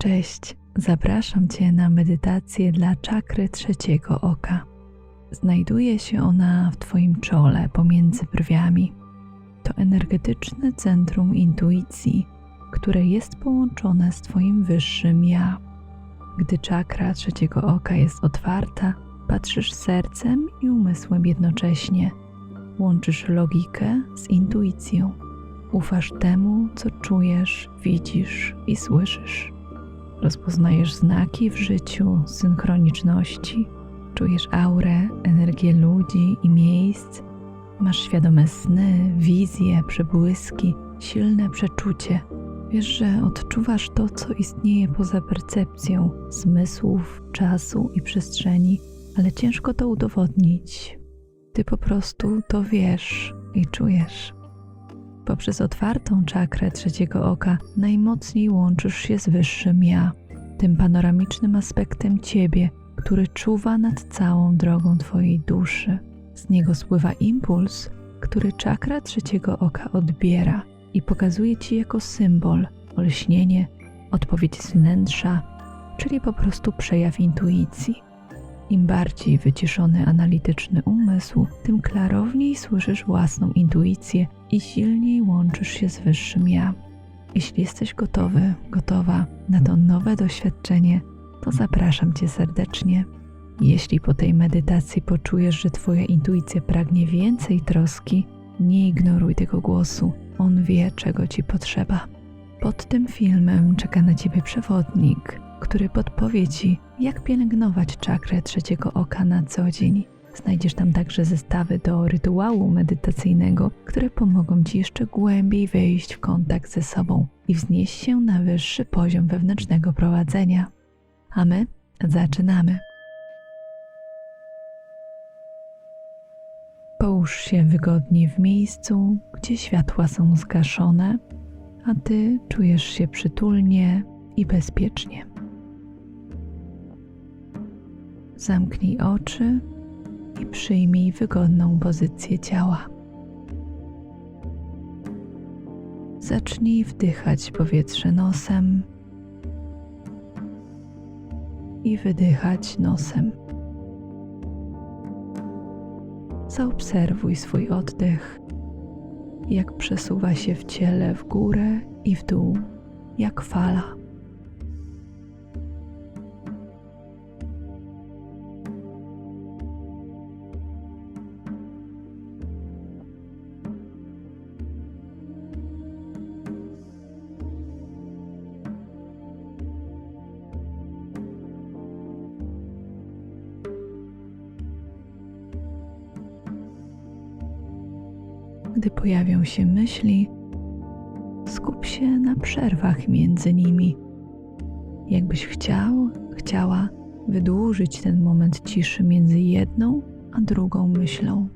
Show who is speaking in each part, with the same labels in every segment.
Speaker 1: Cześć, zapraszam Cię na medytację dla czakry trzeciego oka. Znajduje się ona w Twoim czole pomiędzy brwiami. To energetyczne centrum intuicji, które jest połączone z Twoim wyższym ja. Gdy czakra trzeciego oka jest otwarta, patrzysz sercem i umysłem jednocześnie. Łączysz logikę z intuicją. Ufasz temu, co czujesz, widzisz i słyszysz. Rozpoznajesz znaki w życiu synchroniczności, czujesz aurę, energię ludzi i miejsc, masz świadome sny, wizje, przebłyski, silne przeczucie. Wiesz, że odczuwasz to, co istnieje poza percepcją zmysłów, czasu i przestrzeni, ale ciężko to udowodnić. Ty po prostu to wiesz i czujesz. Poprzez otwartą czakrę trzeciego oka najmocniej łączysz się z wyższym ja, tym panoramicznym aspektem ciebie, który czuwa nad całą drogą twojej duszy. Z niego spływa impuls, który czakra trzeciego oka odbiera i pokazuje ci jako symbol, olśnienie, odpowiedź z wnętrza, czyli po prostu przejaw intuicji. Im bardziej wyciszony analityczny umysł, tym klarowniej słyszysz własną intuicję i silniej łączysz się z wyższym ja. Jeśli jesteś gotowy, gotowa na to nowe doświadczenie, to zapraszam Cię serdecznie. Jeśli po tej medytacji poczujesz, że Twoja intuicja pragnie więcej troski, nie ignoruj tego głosu. On wie, czego Ci potrzeba. Pod tym filmem czeka na Ciebie przewodnik, który podpowie Ci, jak pielęgnować czakrę trzeciego oka na co dzień. Znajdziesz tam także zestawy do rytuału medytacyjnego, które pomogą Ci jeszcze głębiej wejść w kontakt ze sobą i wznieść się na wyższy poziom wewnętrznego prowadzenia. A my zaczynamy. Połóż się wygodnie w miejscu, gdzie światła są zgaszone, a Ty czujesz się przytulnie i bezpiecznie. Zamknij oczy i przyjmij wygodną pozycję ciała. Zacznij wdychać powietrze nosem i wydychać nosem. Zaobserwuj swój oddech, jak przesuwa się w ciele w górę i w dół, jak fala. Gdy pojawią się myśli, skup się na przerwach między nimi. Jakbyś chciał, chciała wydłużyć ten moment ciszy między jedną a drugą myślą.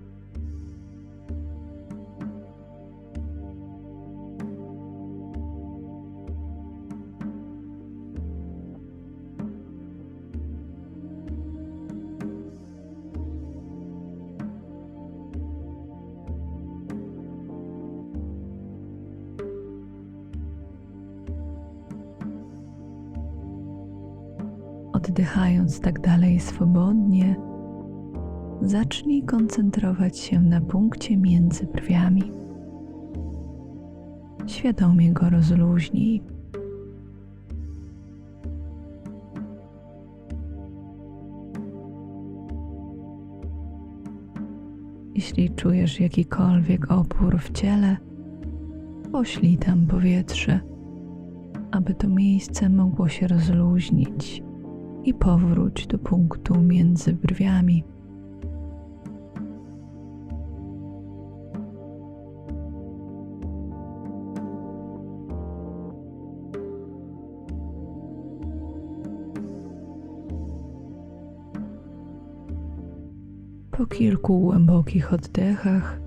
Speaker 1: Oddychając tak dalej swobodnie, zacznij koncentrować się na punkcie między brwiami. Świadomie go rozluźnij. Jeśli czujesz jakikolwiek opór w ciele, poślij tam powietrze, aby to miejsce mogło się rozluźnić i powróć do punktu między brwiami. Po kilku głębokich oddechach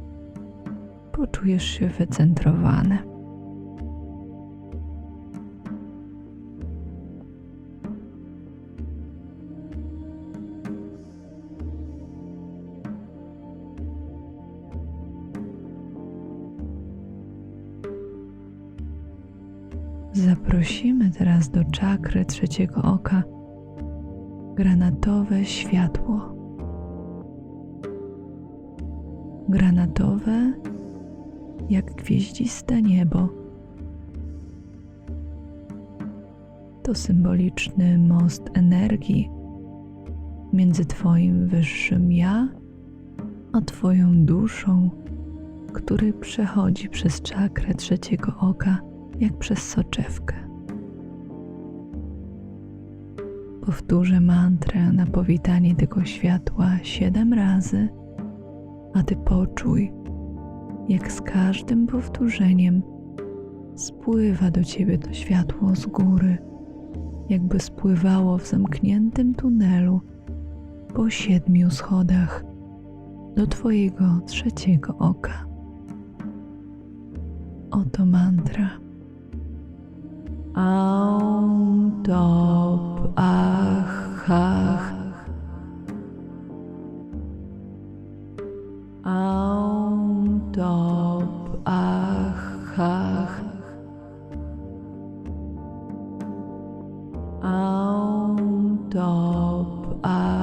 Speaker 1: poczujesz się wycentrowany. Zaprosimy teraz do czakry trzeciego oka granatowe światło. Granatowe jak gwieździste niebo. To symboliczny most energii między Twoim wyższym ja a Twoją duszą, który przechodzi przez czakrę trzeciego oka jak przez soczewkę. Powtórzę mantrę na powitanie tego światła siedem razy, a Ty poczuj, jak z każdym powtórzeniem spływa do Ciebie to światło z góry, jakby spływało w zamkniętym tunelu po siedmiu schodach do Twojego trzeciego oka. Oto mantra. Aum top ach hach. Aum top ach hach. Aum top ach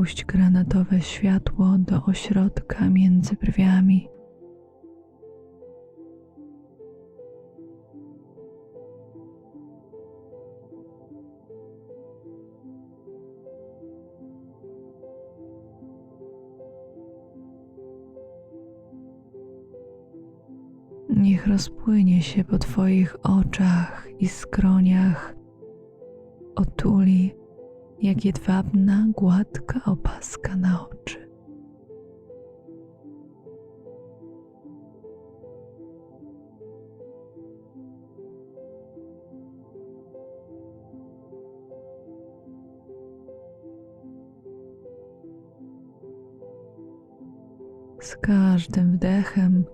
Speaker 1: Wpuść granatowe światło do ośrodka między brwiami. Niech rozpłynie się po Twoich oczach i skroniach, otuli jak jedwabna, gładka opaska na oczy. Z każdym wdechem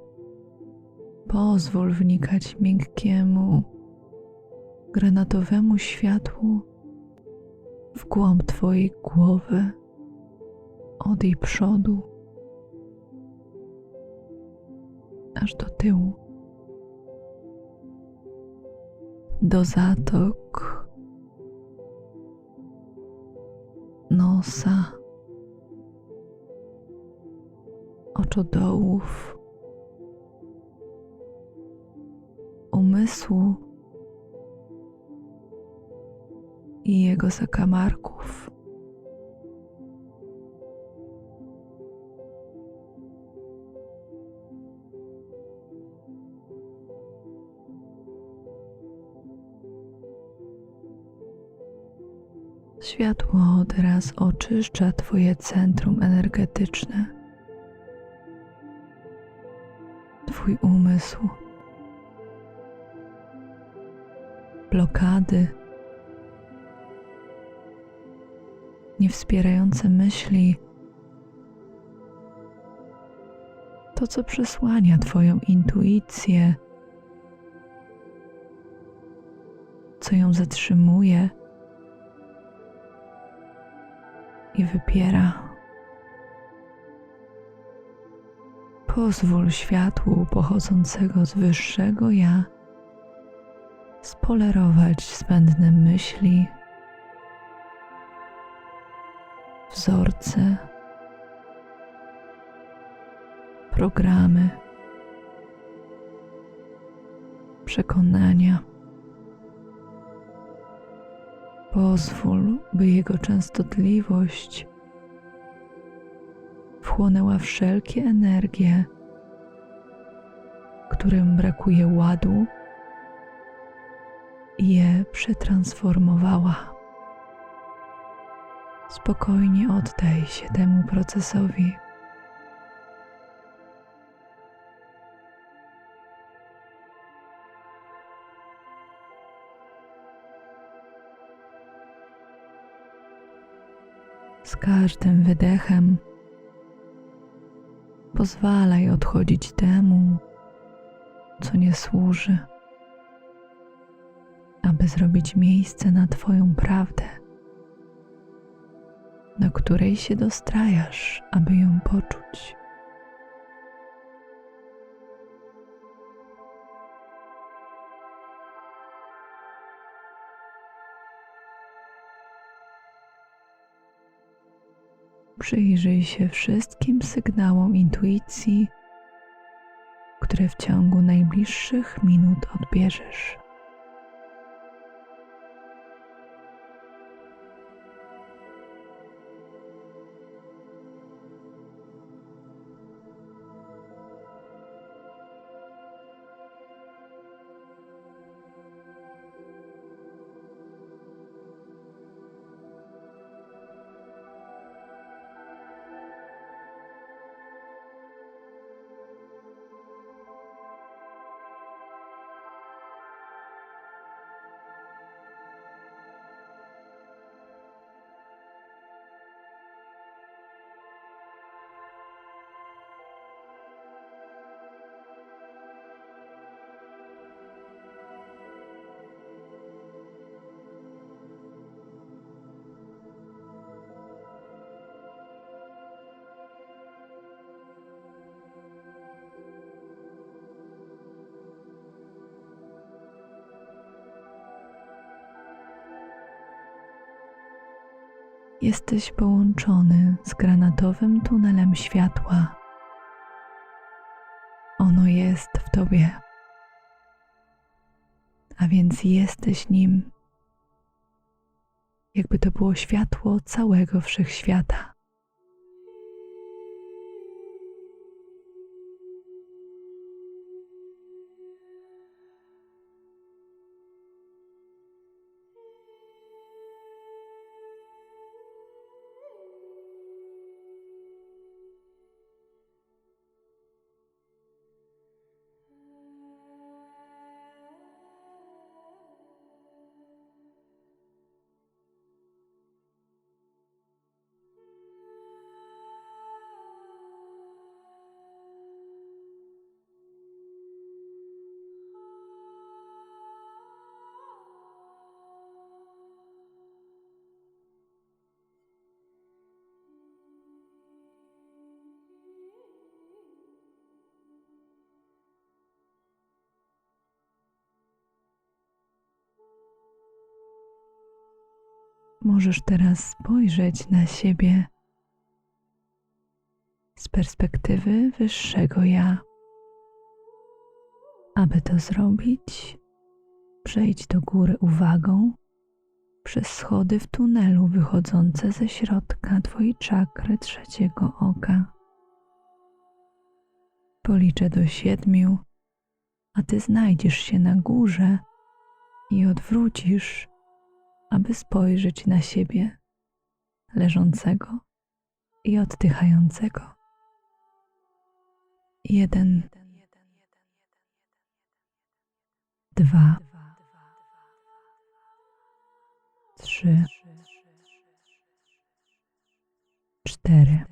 Speaker 1: pozwól wnikać miękkiemu, granatowemu światłu w głąb Twojej głowy, od jej przodu, aż do tyłu, do zatok, nosa, oczodołów, umysłu i jego zakamarków. Światło teraz oczyszcza Twoje centrum energetyczne, Twój umysł, blokady, niewspierające myśli, to co przesłania Twoją intuicję, co ją zatrzymuje i wypiera. Pozwól światłu pochodzącego z wyższego ja spolerować zbędne myśli, wzorce, programy, przekonania. Pozwól, by jego częstotliwość wchłonęła wszelkie energie, którym brakuje ładu i je przetransformowała. Spokojnie oddaj się temu procesowi. Z każdym wydechem pozwalaj odchodzić temu, co nie służy, aby zrobić miejsce na Twoją prawdę, do której się dostrajasz, aby ją poczuć. Przyjrzyj się wszystkim sygnałom intuicji, które w ciągu najbliższych minut odbierzesz. Jesteś połączony z granatowym tunelem światła. Ono jest w tobie, a więc jesteś nim, jakby to było światło całego wszechświata. Możesz teraz spojrzeć na siebie z perspektywy wyższego ja. Aby to zrobić, przejdź do góry uwagą przez schody w tunelu wychodzące ze środka Twojej czakry trzeciego oka. Policzę do siedmiu, a Ty znajdziesz się na górze i odwrócisz aby spojrzeć na siebie leżącego i oddychającego. Jeden, dwa, trzy, cztery,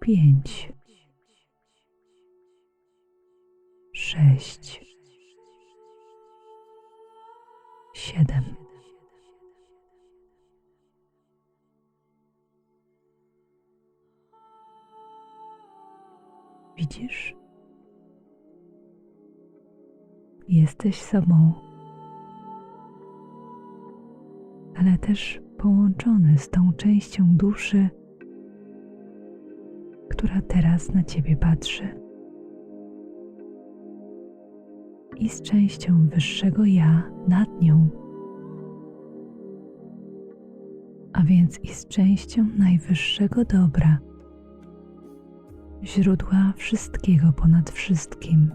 Speaker 1: pięć, sześć Widzisz? Jesteś sobą, ale też połączony z tą częścią duszy, która teraz na ciebie patrzy. I z częścią wyższego ja nad nią. A więc i z częścią najwyższego dobra, źródła wszystkiego ponad wszystkim.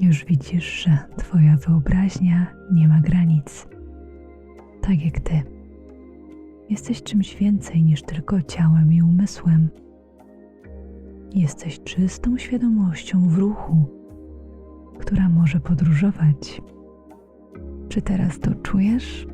Speaker 1: Już widzisz, że Twoja wyobraźnia nie ma granic. Tak jak Ty. Jesteś czymś więcej niż tylko ciałem i umysłem. Jesteś czystą świadomością w ruchu, która może podróżować. Czy teraz to czujesz?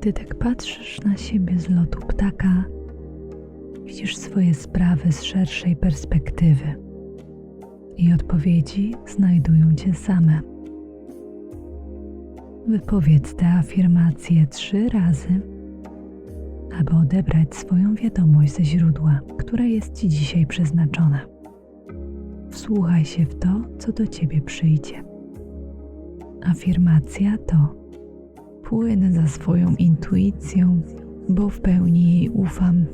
Speaker 1: Gdy tak patrzysz na siebie z lotu ptaka, widzisz swoje sprawy z szerszej perspektywy i odpowiedzi znajdują cię same. Wypowiedz te afirmacje trzy razy, aby odebrać swoją wiadomość ze źródła, która jest ci dzisiaj przeznaczona. Wsłuchaj się w to, co do ciebie przyjdzie. Afirmacja to Płynę za swoją intuicją, bo w pełni jej ufam.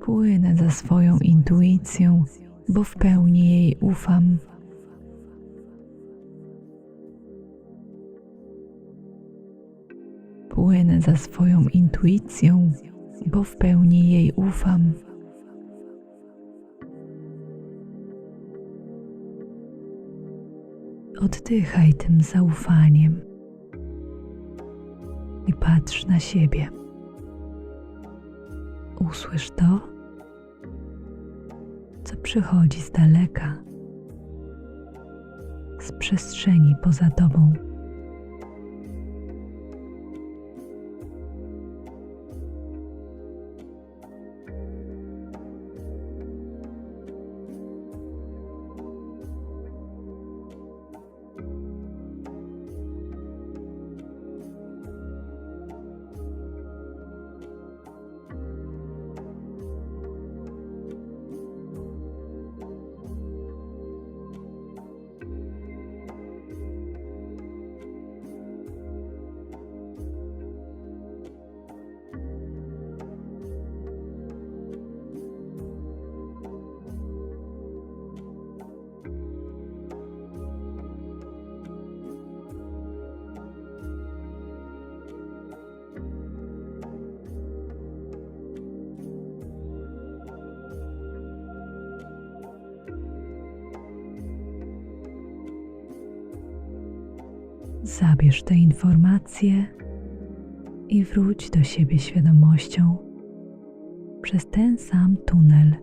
Speaker 1: Płynę za swoją intuicją, bo w pełni jej ufam. Płynę za swoją intuicją, bo w pełni jej ufam. Oddychaj tym zaufaniem i patrz na siebie. Usłysz to, co przychodzi z daleka, z przestrzeni poza tobą. Zabierz te informacje i wróć do siebie świadomością przez ten sam tunel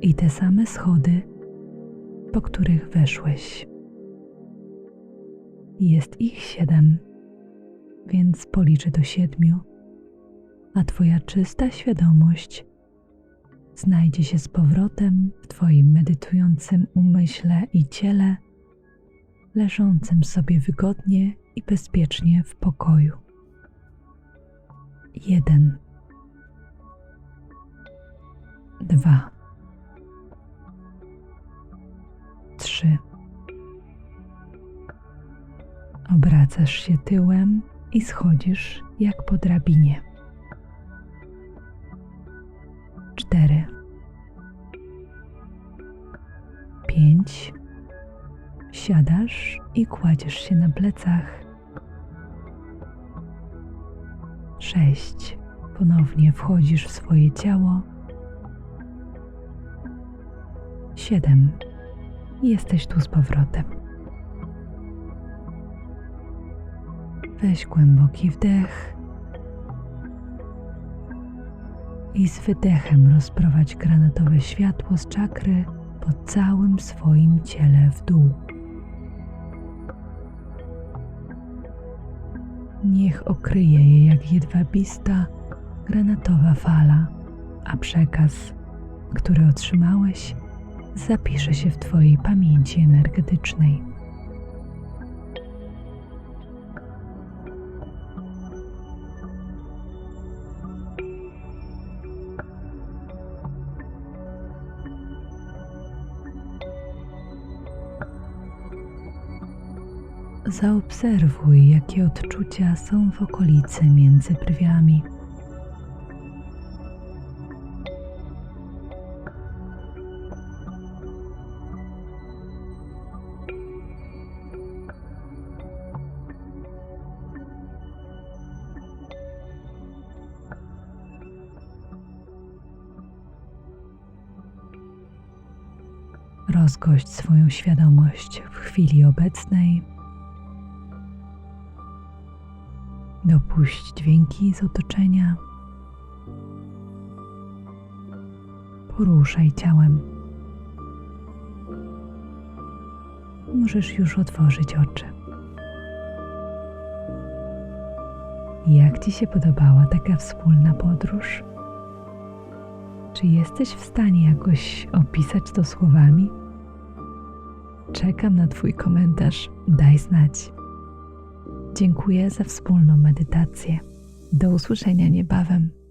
Speaker 1: i te same schody, po których weszłeś. Jest ich siedem, więc policzę do siedmiu, a Twoja czysta świadomość znajdzie się z powrotem w Twoim medytującym umyśle i ciele leżącym sobie wygodnie i bezpiecznie w pokoju. Jeden, dwa, trzy. Obracasz się tyłem i schodzisz jak po drabinie. Cztery, pięć Siadasz i kładziesz się na plecach. Sześć. Ponownie wchodzisz w swoje ciało. Siedem. Jesteś tu z powrotem. Weź głęboki wdech i z wydechem rozprowadź granatowe światło z czakry po całym swoim ciele w dół. Niech okryje je jak jedwabista, granatowa fala, a przekaz, który otrzymałeś, zapisze się w Twojej pamięci energetycznej. Zaobserwuj, jakie odczucia są w okolicy między brwiami. Rozgość swoją świadomość w chwili obecnej. Dopuść dźwięki z otoczenia. Poruszaj ciałem. Możesz już otworzyć oczy. Jak Ci się podobała taka wspólna podróż? Czy jesteś w stanie jakoś opisać to słowami? Czekam na Twój komentarz. Daj znać. Dziękuję za wspólną medytację. Do usłyszenia niebawem.